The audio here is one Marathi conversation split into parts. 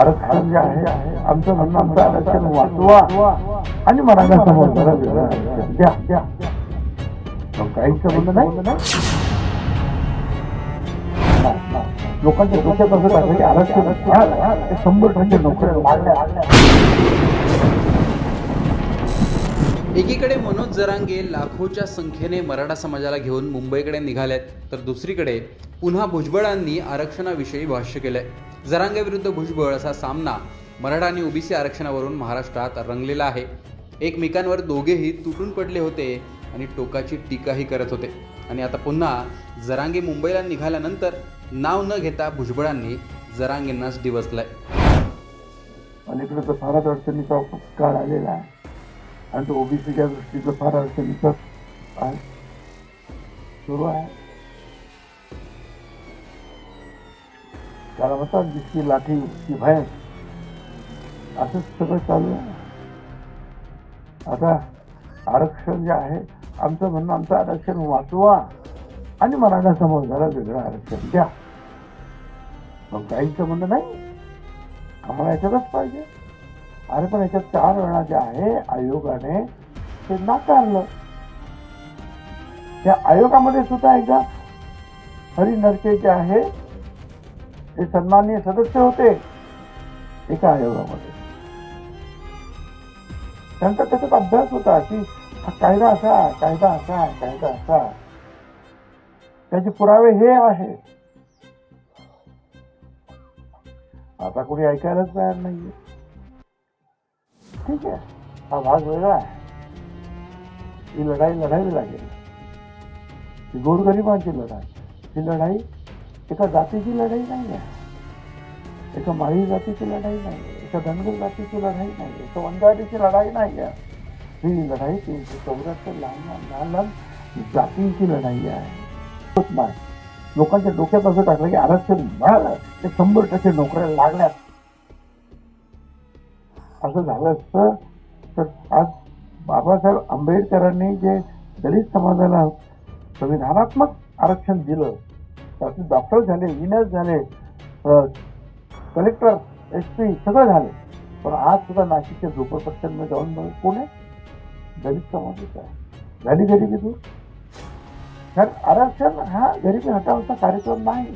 आरक्षण जे आहे आमचं म्हणणं आमचं आरक्षण वाचवा आणि मराठा समाजाला वेगळं आरक्षण द्या द्या. मग काहींचं म्हणणं नाही. लोकांच्या डोक्यात असं आरक्षण शंभर टक्के नोकऱ्या मारल्या एकीकडे मनोज जरांगे लाखोच्या संख्येने मराठा समाजाला घेऊन मुंबईकडे निघालेत तर दुसरीकडे पुन्हा भुजबळांनी आरक्षणाविषयी भाष्य केलंय. जरांगे विरुद्ध भुजबळ असा सामना मराठा आणि ओबीसी आरक्षणावरून महाराष्ट्रात रंगलेला आहे. एकमेकांवर दोघेही तुटून पडले होते आणि टोकाची टीकाही करत होते. आणि आता पुन्हा जरांगे मुंबईला निघाल्यानंतर नाव न घेता भुजबळांनी जरांगेंनाच डिवचलंय. अलीकडे तर फारच अडचणीचा काळ आलेला आहे. आणि तो ओबीसीच्या दृष्टीचं फार अडचणीचं आहे. सुरू आहे. त्याला म्हणतात जिसकी लाठी की भैंस. असंच सगळं चालू आहे. आता आरक्षण जे आहे आमचं म्हणणं आमचं आरक्षण वाचवा आणि मराठा समाजाला वेगळं आरक्षण द्या. मग काहीचं म्हणणं नाही आम्हाला याच्यातच पाहिजे. अरे पण याच्यात चार वेळा जे आहे आयोगाने ते नाकारलं. त्या आयोगामध्ये सुद्धा एकदा हरी नरके जे आहे ते सन्माननीय सदस्य होते एका आयोगामध्ये. त्यांचा त्याच्यात अभ्यास होता की हा कायदा असा कायदा असा कायदा असा. त्याचे पुरावे हे आहे. आता कोणी ऐकायलाच तयार नाहीये. ठीक आहे हा भाग वेगळा आहे ही लढाई लढावी लागेल ही गोरगरिबांची लढाई ही लढाई एका जातीची लढाई नाही आहे एका माळी जातीची लढाई नाही आहे एका धनगर जातीची लढाई नाही आहे एका वंजाडीची लढाई नाही आहे ही लढाई तीनशे चौऱ्याहत्तर लहान लहान लहान लहान जातींची लढाई आहे होत नाही लोकांच्या डोक्यात असं टाकलं की आरक्षण मिळालं ते शंभर टक्के नोकऱ्या लागल्यात असं झालं असतं. तर आज बाबासाहेब आंबेडकरांनी जे दलित समाजाला संविधानात्मक आरक्षण दिलं त्याचे डॉक्टर झाले इंजिनियर झाले कलेक्टर एस पी सगळं झाले. पण आज सुद्धा नाशिकच्या झोपडपट्ट्यांमध्ये जाऊन बघ कोण आहे? दलित समाजाचा आहे. झाली गरिबी तू कारण आरक्षण हा गरिबी हटावचा कार्यक्रम नाही.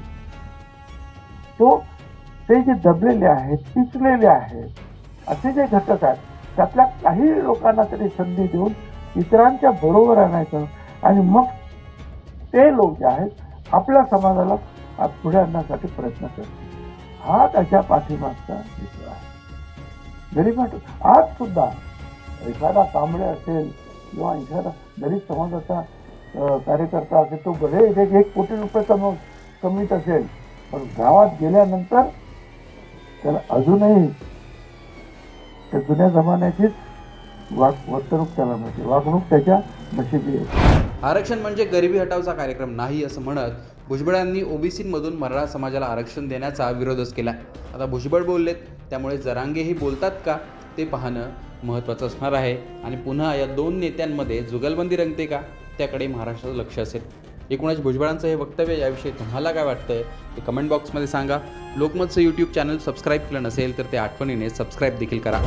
तो ते जे दबलेले आहेत पिचलेले आहेत असे जे घटक आहेत त्यातल्या काही लोकांना तरी संधी देऊन इतरांच्या बरोबर आणायचं आणि मग ते लोक जे आहेत आपल्या समाजाला आज पुढे आणण्यासाठी प्रयत्न करतील. हा त्याच्या पाठीमागचा हेतू आहे. गरीब आज सुद्धा एखादा कांबळे असेल किंवा एखादा गरीब समाजाचा कार्यकर्ता असेल तो भले एक एक कोटी रुपये कम कमीत असेल पण गावात गेल्यानंतर त्याला अजूनही त्या जुन्या जमान्याचीच वाग वर्तणूक त्याला मिळते. वागणूक त्याच्या नशिबी आहे. आरक्षण म्हणजे गरिबी हटावचा कार्यक्रम नाही असं म्हणत भुजबळांनी ओबीसीमधून मराठा समाजाला आरक्षण देण्याचा विरोधच केला आता भुजबळ बोललेत त्यामुळे जरांगेही बोलतात का ते पाहणं महत्त्वाचं असणार आहे. आणि पुन्हा या दोन नेत्यांमध्ये जुगलबंदी रंगते का त्याकडे महाराष्ट्राचं लक्ष असेल. एकूणच भुजबळांचं हे वक्तव्य याविषयी तुम्हाला काय वाटतंय ते कमेंट बॉक्समध्ये सांगा. लोकमतचं यूट्यूब चॅनल सबस्क्राईब केलं नसेल तर ते आठवणीने सबस्क्राईब देखील करा.